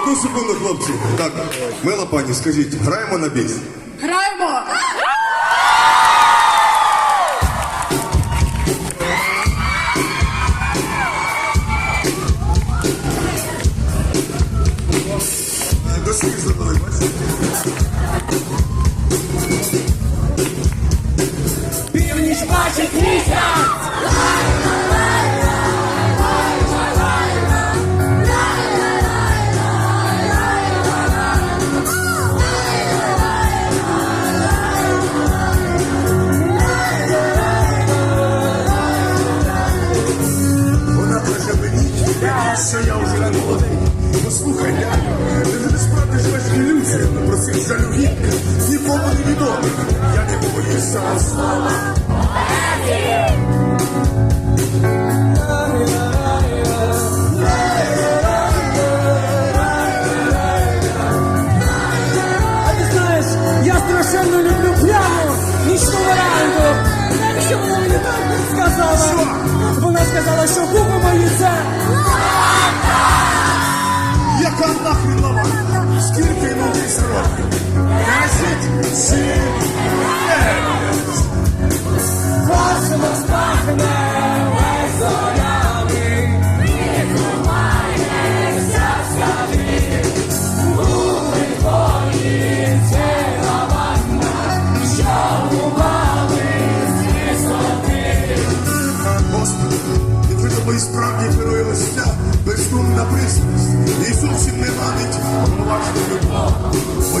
одну секунду, хлопці. Так, мила пані, скажіть, граємо на біс? Граємо! До бачите? Північ бачить місяць! Вже не молодий. Послухай, я, ти не справді живеш ілюзіями про цих жалюгідних, нікому не відомих. Я не цього слова. Сказала? Вона сказала, що губи мої це. Справді вироїлося бездумна пристрасть і зовсім не любов. Моя любов